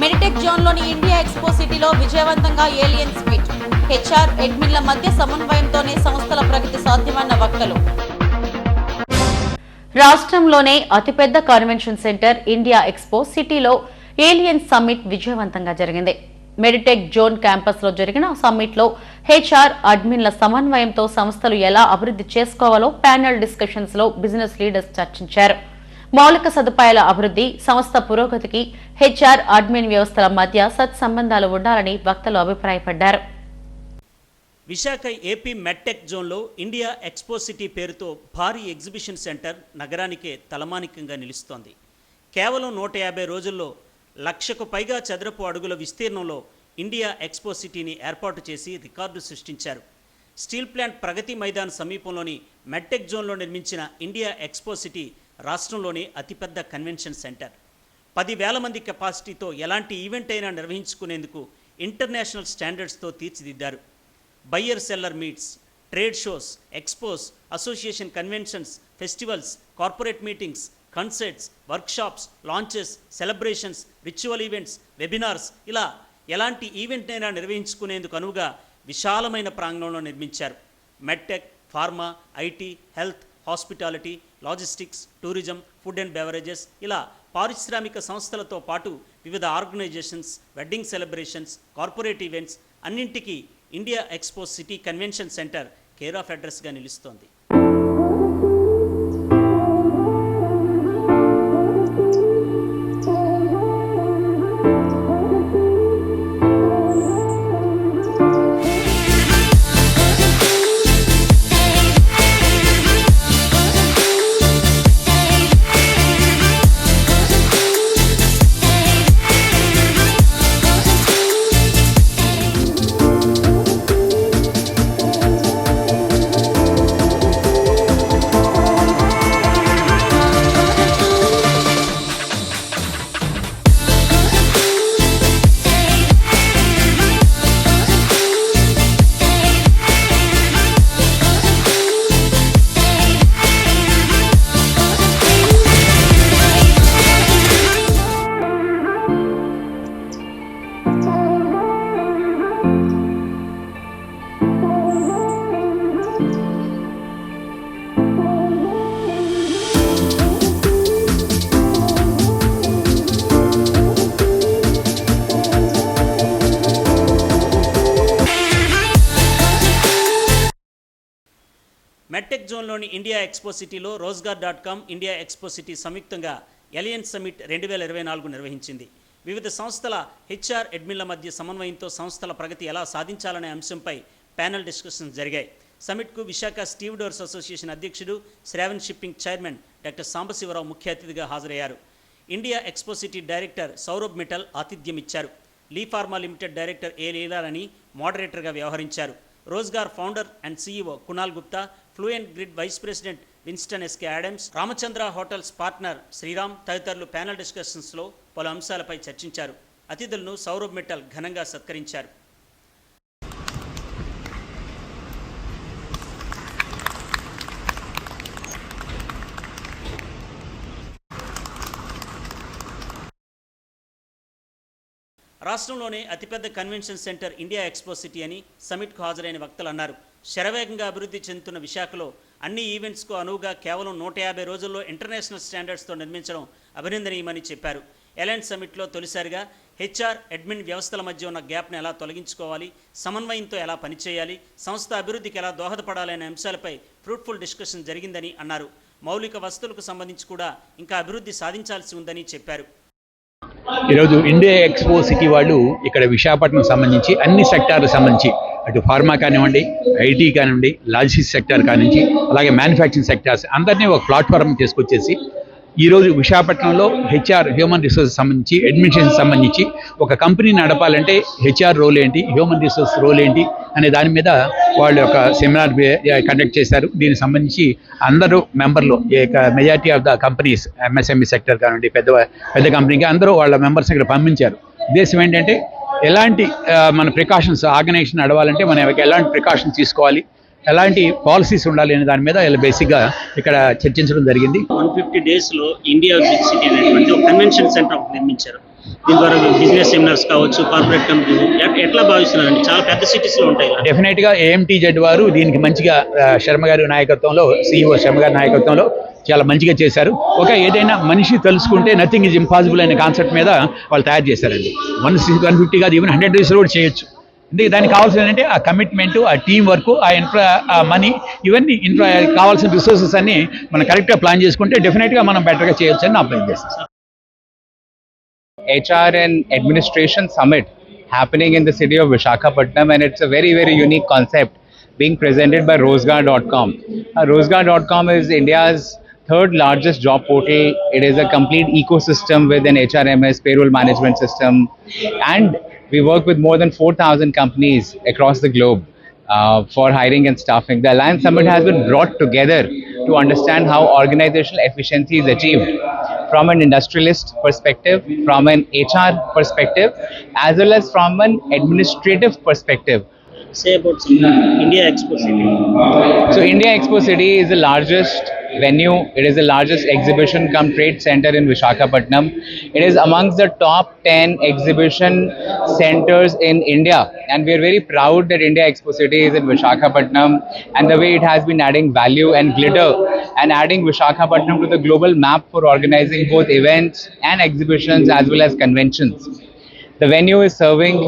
Meditech జోన్లోని India Expo సిటీలో విజయవంతంగా aliens meet HR అడ్మిన్ల మధ్య సమన్వయంతోనే సంస్థల ప్రగతి సాధ్యమన్న వక్తలు రాష్ట్రంలోనే అతిపెద్ద కన్వెన్షన్ సెంటర్ ఇండియా ఎక్స్పో సిటీలో ఏలియన్ సమ్మిట్ విజయవంతంగా జరిగింది. మెడిటెక్ జోన్ క్యాంపస్లో జరిగిన సమ్మిట్లో హెచ్ఆర్ అడ్మిన్ల సమన్వయంతో సంస్థలు ఎలా అభివృద్ధి చేసుకోవాలో ప్యానెల్ డిస్కషన్స్లో బిజినెస్ లీడర్స్ చర్చించారు. మౌలిక సదుపాయాల అభివృద్ధి సంస్థ పురోగతికి హెచ్ఆర్ అడ్మిన్ వ్యవస్థల మధ్య సత్సంబంధాలు ఉండాలని వక్తలు అభిప్రాయపడ్డారు. విశాఖ ఏపీ మెట్టెక్ జోన్లో ఇండియా ఎక్స్పో సిటీ పేరుతో భారీ ఎగ్జిబిషన్ సెంటర్ నగరానికే తలమానికంగా నిలుస్తోంది. కేవలం నూట యాభై రోజుల్లో లక్షకు పైగా చదరపు అడుగుల విస్తీర్ణంలో ఇండియా ఎక్స్పో సిటీని ఏర్పాటు చేసి రికార్డు సృష్టించారు. స్టీల్ ప్లాంట్ ప్రగతి మైదాన్ సమీపంలోని మెట్టెక్ జోన్లో నిర్మించిన ఇండియా ఎక్స్పో సిటీ రాష్ట్రంలోని అతిపెద్ద కన్వెన్షన్ సెంటర్. పదివేల మంది కెపాసిటీతో ఎలాంటి ఈవెంట్ అయినా నిర్వహించుకునేందుకు ఇంటర్నేషనల్ స్టాండర్డ్స్తో తీర్చిదిద్దారు. Buyer seller meets trade shows expos association conventions festivals corporate meetings concerts workshops launches celebrations ritual events webinars ఇలా ఎలాంటి ఈవెంట్నైనా నిర్వహించుకునేందుకు అనువుగా విశాలమైన ప్రాంగణంలో నిర్మించారు. Medtech pharma IT health hospitality logistics tourism food and beverages ఇలా పారిశ్రామిక సంస్థలతో పాటు వివిధ organisations wedding celebrations corporate events అన్నింటికీ India Expo City convention centre care of అడ్రస్గా నిలుస్తోంది. జోన్లోని ఇండియా ఎక్స్పో సిటీలో Rozgar dot com India Expo City సంయుక్తంగా ఎలియన్స్ సమిట్ రెండు వేల ఇరవై నాలుగు నిర్వహించింది. వివిధ సంస్థల హెచ్ఆర్ అడ్మిన్ల మధ్య సమన్వయంతో సంస్థల ప్రగతి ఎలా సాధించాలనే అంశంపై ప్యానల్ డిస్కషన్స్ జరిగాయి. సమిట్కు విశాఖ స్టీవ్ డోర్స్ అసోసియేషన్ అధ్యక్షుడు Shravan shipping chairman doctor Sambasivarao ముఖ్య అతిథిగా హాజరయ్యారు. India Expo City director Saurabh Mittal ఆతిథ్యం ఇచ్చారు Lee Pharma limited director A Leelarani మోడరేటర్గా వ్యవహరించారు. Rozgar founder and CEO Kunal Gupta Fluent Grid vice president Winston SK Adams Ramachandra hotels partner Sriram తదితరులు panel డిస్కషన్స్లో పలు అంశాలపై చర్చించారు. అతిథులను సౌరభ్ మిట్టల్ ఘనంగా సత్కరించారు. రాష్ట్రంలోనే అతిపెద్ద convention centre India Expo City అని సమిట్కు హాజరైన వక్తలు అన్నారు. శరవేగంగా అభివృద్ధి చెందుతున్న విశాఖలో అన్ని ఈవెంట్స్కు అనువుగా కేవలం నూట యాభై రోజుల్లో ఇంటర్నేషనల్ స్టాండర్డ్స్తో నిర్మించడం అభినందనీయమని చెప్పారు. ఎలైన్ సమిట్లో తొలిసారిగా హెచ్ఆర్ అడ్మిన్ వ్యవస్థల మధ్య ఉన్న గ్యాప్ను ఎలా తొలగించుకోవాలి సమన్వయంతో ఎలా పనిచేయాలి సంస్థ అభివృద్ధికి ఎలా దోహదపడాలనే అంశాలపై ఫ్రూట్ఫుల్ డిస్కషన్ జరిగిందని అన్నారు. మౌలిక వసతులకు సంబంధించి కూడా ఇంకా అభివృద్ధి సాధించాల్సి ఉందని చెప్పారు. ఈరోజు ఇండియా ఎక్స్పో సిటీ వాళ్ళు ఇక్కడ విశాఖపట్నం సంబంధించి అన్ని సెక్టార్లకు సంబంధించి అటు ఫార్మా కానివ్వండి ఐటీ కానివ్వండి లాజిస్టిక్స్ సెక్టార్ కానించి అలాగే మ్యానుఫ్యాక్చరింగ్ సెక్టార్స్ అందరినీ ఒక ప్లాట్ఫామ్ తీసుకొచ్చేసి ఈరోజు విశాఖపట్నంలో హెచ్ఆర్ హ్యూమన్ రిసోర్స్ సంబంధించి అడ్మినిస్ట్రేషన్ సంబంధించి ఒక కంపెనీ నడపాలంటే హెచ్ఆర్ రోల్ ఏంటి హ్యూమన్ రిసోర్స్ రోల్ ఏంటి అనే దాని మీద వాళ్ళు ఒక సెమినార్ కండక్ట్ చేశారు. దీనికి సంబంధించి అందరూ మెంబర్లు majority of the companies MSME sector కానివ్వండి పెద్ద పెద్ద కంపెనీకి అందరూ వాళ్ళ మెంబర్స్ ఇక్కడ పంపించారు. ఉద్దేశం ఏంటంటే ఎలాంటి మన ప్రికాషన్స్ ఆర్గనైజేషన్ నడవాలంటే మనం ఎలాంటి ప్రికాషన్స్ తీసుకోవాలి ఎలాంటి పాలసీస్ ఉండాలి అనే దాని మీద వీళ్ళు బేసిక్గా ఇక్కడ చర్చించడం జరిగింది. వన్ ఫిఫ్టీ డేస్లో ఇండియా బిగ్ సిటీ అనేటువంటి ఒక కన్వెన్షన్ సెంటర్ నిర్మించారు. దీని ద్వారా బిజినెస్ సెమినార్స్ కావచ్చు కార్పొరేట్ కంపెనీస్ ఎట్లా భావిస్తున్నారండి? చాలా పెద్ద సిటీస్లో ఉంటాయి ఇలా. డెఫినెట్గా ఏఎంటీ జెడ్ వారు దీనికి మంచిగా శర్మ గారి నాయకత్వంలో సిఇఓ శర్మ గారి నాయకత్వంలో చాలా మంచిగా చేశారు. ఒక ఏదైనా మనిషి తెలుసుకుంటే నథింగ్ ఇస్ ఇంపాసిబుల్ అనే కాన్సెప్ట్ మీద వాళ్ళు తయారు చేశారండి. వన్ వన్ ఫిఫ్టీ కాదు ఈవెన్ హండ్రెడ్ డేస్ కూడా చేయొచ్చు. ఎందుకు దానికి కావాల్సిన ఏంటంటే ఆ కమిట్మెంట్ ఆ టీం వర్క్ ఆ ఇన్ఫ్రా ఆ మనీ ఇవన్నీ ఇన్ఫ్రా కావాల్సిన రిసోర్సెస్ అన్ని మనం కరెక్ట్గా ప్లాన్ చేసుకుంటే డెఫినెట్గా మనం బెటర్గా చేయొచ్చు అని నా అభిప్రాయం చేస్తాను HR and Administration Summit happening in the city of Vishakhapatnam, and it's a very, very unique concept being presented by Rozgar.com. Uh, Rozgar.com is India's third largest job portal. It is a complete ecosystem with an HRMS payroll management system, and we work with more than 4,000 companies across the globe. Uh, for hiring and staffing. The Alliance Summit has been brought together to understand how organizational efficiency is achieved from an industrialist perspective, from an HR perspective, as well as from an administrative perspective. Say about India Expo City. So, India Expo City is the largest venue, it is the largest exhibition come trade center in Vishakhapatnam. It is amongst the top 10 exhibition centers in India, and we are very proud that India Expo City is in Vishakhapatnam and the way it has been adding value and glitter and adding Vishakhapatnam to the global map for organizing both events and exhibitions as well as conventions. The venue is serving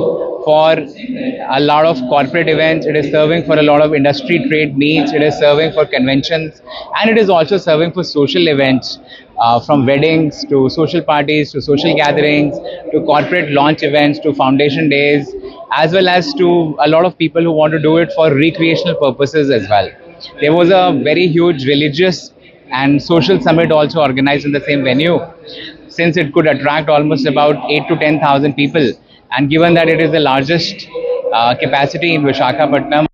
for a lot of corporate events, it is serving for a lot of industry trade meets, it is serving for conventions, and it is also serving for social events uh, from weddings to social parties to social gatherings to corporate launch events to foundation days, as well as to a lot of people who want to do it for recreational purposes as well. There was a very huge religious and social summit also organized in the same venue since it could attract almost about 8 to 10,000 people. And given that it is the largest uh, capacity in Vishakhapatnam,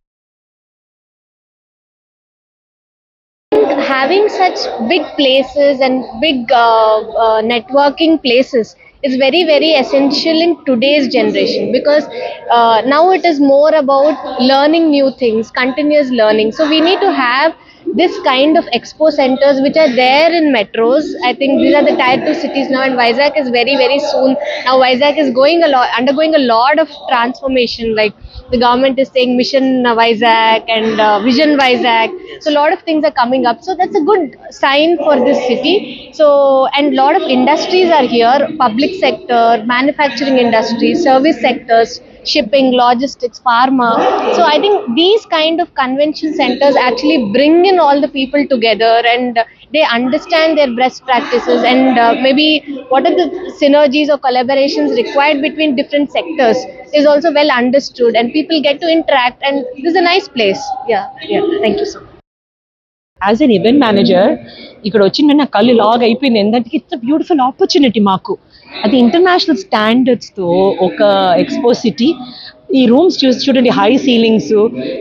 having such big places and big uh, uh, networking places is very very essential in today's generation because uh, now it is more about learning new things continuous learning so we need to have this kind of expo centers which are there in metros i think these are the tier 2 cities now and vizag is very very soon. Now vizag is going a lot undergoing a lot of transformation like the government is saying mission vizag and uh, vision vizag. So a lot of things are coming up. So that's a good sign for this city. So and lot of industries are here public sector manufacturing industry service sectors shipping logistics pharma so i think these kind of convention centers actually bring in all the people together and uh, they understand their best practices and uh, maybe what are the synergies or collaborations required between different sectors is also well understood and people get to interact and this is a nice place yeah yeah thank you so much as an event manager ఇక్కడ వచ్చిన నా కళ్ళు log అయిపోయింది ఎందుకంటే it's beautiful opportunity మాకు అది international స్టాండర్డ్స్తో ఒక expo city ఈ రూమ్స్ చూసి చూడండి high ceilings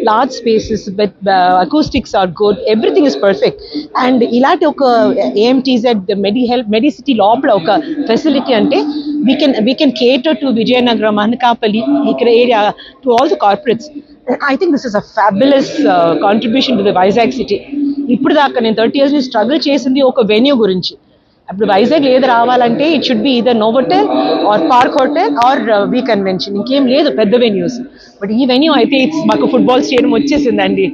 large spaces but acoustics are good everything is perfect and ఇలాంటి ఒక ఏఎంటీజెడ్ మెడి హెల్ప్ మెడిసిటీ లోపల ఒక ఫెసిలిటీ అంటే we can we can cater to Vizianagaram Anakapalli ఇక్కడ area to all the corporates I think this is a fabulous contribution to the Vizag city ఇప్పుడు దాకా నేను thirty years నుంచి స్ట్రగుల్ చేసింది ఒక వెన్యూ గురించి. అప్పుడు వైజాగ్ ఏది రావాలంటే it should be either Novotel or Park Hotel or V convention ఇంకేం లేదు పెద్ద వెన్యూస్ బట్ ఈ వెన్యూ అయితే ఇట్స్ మాకు ఫుట్బాల్ స్టేడియం వచ్చేసిందండి.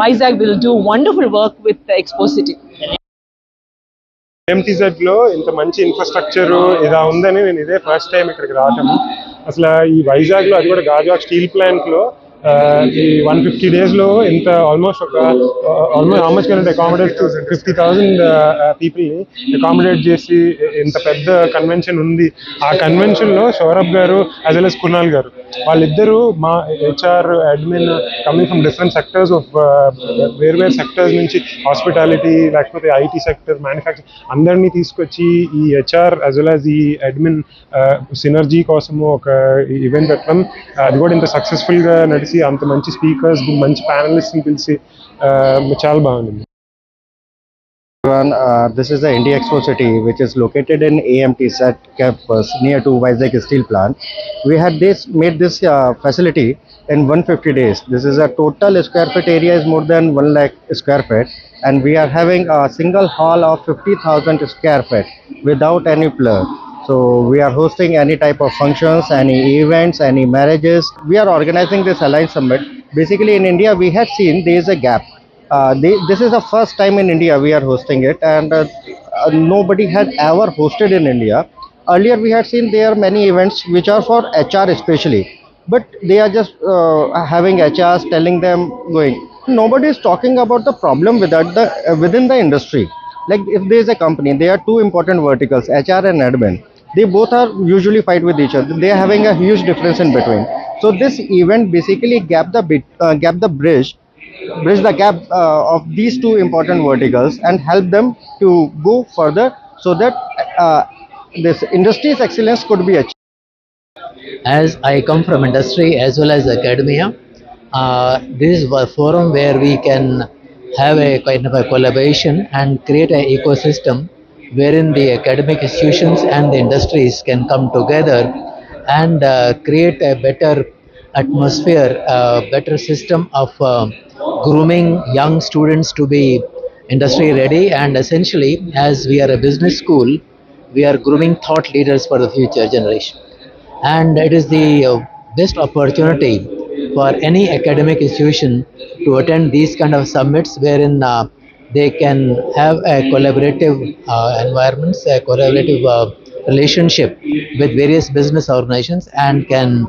Vizag will do wonderful work with Expo City ఎంటీజెడ్లో ఇంత మంచి ఇన్ఫ్రాస్ట్రక్చర్ ఇలా ఉందని నేను ఇదే ఫస్ట్ టైం ఇక్కడికి రావటం. అసలు ఈ వైజాగ్లో అది కూడా గాజువాక్ స్టీల్ ప్లాంట్లో Uh, ఈ వన్ ఫిఫ్టీ డేస్లో ఇంత ఆల్మోస్ట్ ఒక almost how much can accommodate fifty thousand పీపుల్ని అకామిడేట్ చేసి ఇంత పెద్ద కన్వెన్షన్ ఉంది. ఆ కన్వెన్షన్లో సౌరభ్ గారు యాజ్ వెల్ కునాల్ గారు. వాళ్ళిద్దరూ మా HR admin coming from different sectors of వేరు వేరు సెక్టర్స్ నుంచి హాస్పిటాలిటీ లేకపోతే ఐటీ సెక్టర్ మ్యానుఫ్యాక్చర్ అందరినీ తీసుకొచ్చి ఈ హెచ్ఆర్ యాజ్ వెల్ యాజ్ ఈ అడ్మిన్ సినర్జీ uh, కోసము ఒక ఈవెంట్ పెట్టడం. అది కూడా ఇంత సక్సెస్ఫుల్గా నడిచి అంత మంచి స్పీకర్స్ మంచి ప్యానలిస్ట్ని పిలిచి uh, చాలా బాగుంది. Everyone. Uh, this is the India Expo City, which is located in AMT Set campus near to Vizag Steel Plant. We had this made this uh, facility in 150 days. This is a total square foot area is more than 1 lakh square feet, and we are having a single hall of 50,000 square feet without any plur. So we are hosting any type of functions, any events, any marriages. We are organizing this Alliance Summit. Basically, in India, we had seen there is a gap. Uh, this is the first time in India we are hosting it, and uh, uh, nobody had ever hosted in India. Earlier, we had seen there are many events which are for HR especially, but they are just having HRs telling them going. Nobody is talking about the problem without the within the industry. Like if there is a company, there are two important verticals, HR and admin. They both are usually fight with each other. They are having a huge difference in between. So this event basically gap the bit, uh, gap the bridge bridge the gap uh, of these two important verticals and help them to go further so that uh, this industry's excellence could be achieved. as I come from industry as well as academia, uh, this is a forum where we can have a kind of a collaboration and create an ecosystem wherein the academic institutions and the industries can come together and uh, create a better atmosphere, a better system of uh, grooming young students to be industry ready. And essentially as we are a business school we are grooming thought leaders for the future generation. And it is the uh, best opportunity for any academic institution to attend these kind of summits wherein uh, they can have a collaborative uh, environments a collaborative uh, relationship with various business organizations and can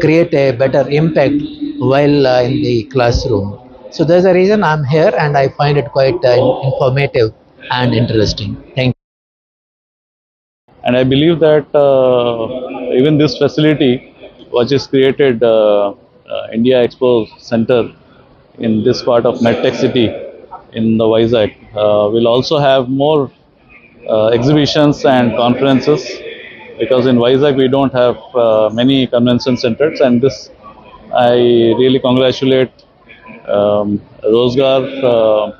create a better impact while uh, in the classroom. So there's a reason i'm here and i find it quite uh, informative and interesting. Thank you. And I believe that uh, even this facility, which is created uh, uh, India Expo Center in this part of MedTech City in the Vizag, uh, will also have more uh, exhibitions and conferences because in Vizag we don't have uh, many convention centers, and this I really congratulate um, Rosgar, uh,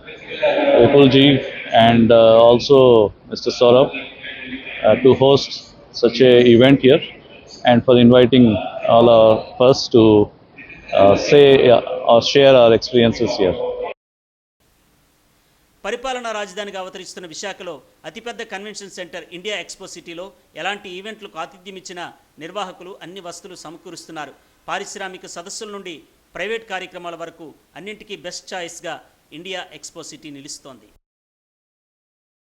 and uh, also Mr. Saurabh uh, to host such a event here and for inviting all of us to uh, say uh, or share our experiences here. పరిపాలనా రాజధానిగా అవతరిస్తున్న విశాఖలో అతిపెద్ద convention centre India Expo సిటీలో ఎలాంటి ఈవెంట్లకు ఆతిథ్యం ఇచ్చిన నిర్వాహకులు అన్ని వస్తువులు సమకూరుస్తున్నారు. పారిశ్రామిక సదస్సుల నుండి ప్రైవేట్ కార్యక్రమాల వరకు అన్నింటికీ బెస్ట్ ఛాయిస్గా ఇండియా ఎక్స్పో సిటీ నిలుస్తోంది.